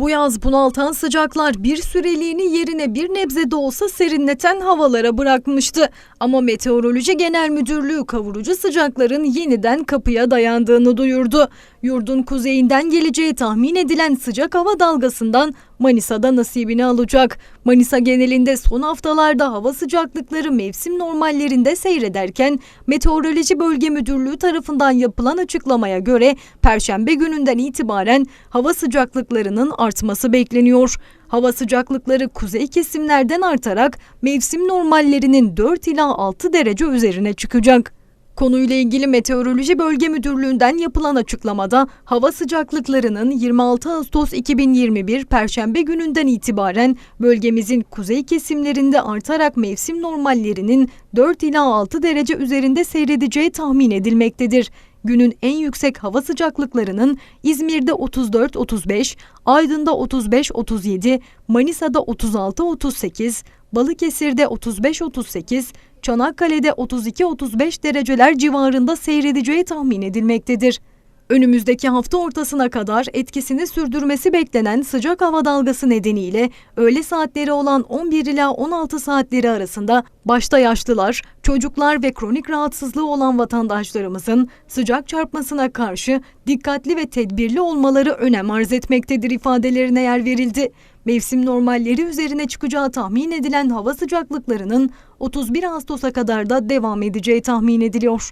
Bu yaz bunaltan sıcaklar bir süreliğini yerine bir nebze de olsa serinleten havalara bırakmıştı. Ama Meteoroloji Genel Müdürlüğü kavurucu sıcakların yeniden kapıya dayandığını duyurdu. Yurdun kuzeyinden geleceği tahmin edilen sıcak hava dalgasından Manisa'da nasibini alacak. Manisa genelinde son haftalarda hava sıcaklıkları mevsim normallerinde seyrederken Meteoroloji Bölge Müdürlüğü tarafından yapılan açıklamaya göre Perşembe gününden itibaren hava sıcaklıklarının artması bekleniyor. Hava sıcaklıkları kuzey kesimlerden artarak mevsim normallerinin 4 ila 6 derece üzerine çıkacak. Konuyla ilgili Meteoroloji Bölge Müdürlüğü'nden yapılan açıklamada hava sıcaklıklarının 26 Ağustos 2021 Perşembe gününden itibaren bölgemizin kuzey kesimlerinde artarak mevsim normallerinin 4 ila 6 derece üzerinde seyredeceği tahmin edilmektedir. Günün en yüksek hava sıcaklıklarının İzmir'de 34-35, Aydın'da 35-37, Manisa'da 36-38, Balıkesir'de 35-38, Çanakkale'de 32-35 dereceler civarında seyredeceği tahmin edilmektedir. Önümüzdeki hafta ortasına kadar etkisini sürdürmesi beklenen sıcak hava dalgası nedeniyle öğle saatleri olan 11 ila 16 saatleri arasında başta yaşlılar, çocuklar ve kronik rahatsızlığı olan vatandaşlarımızın sıcak çarpmasına karşı dikkatli ve tedbirli olmaları önem arz etmektedir ifadelerine yer verildi. Mevsim normalleri üzerine çıkacağı tahmin edilen hava sıcaklıklarının 31 Ağustos'a kadar da devam edeceği tahmin ediliyor.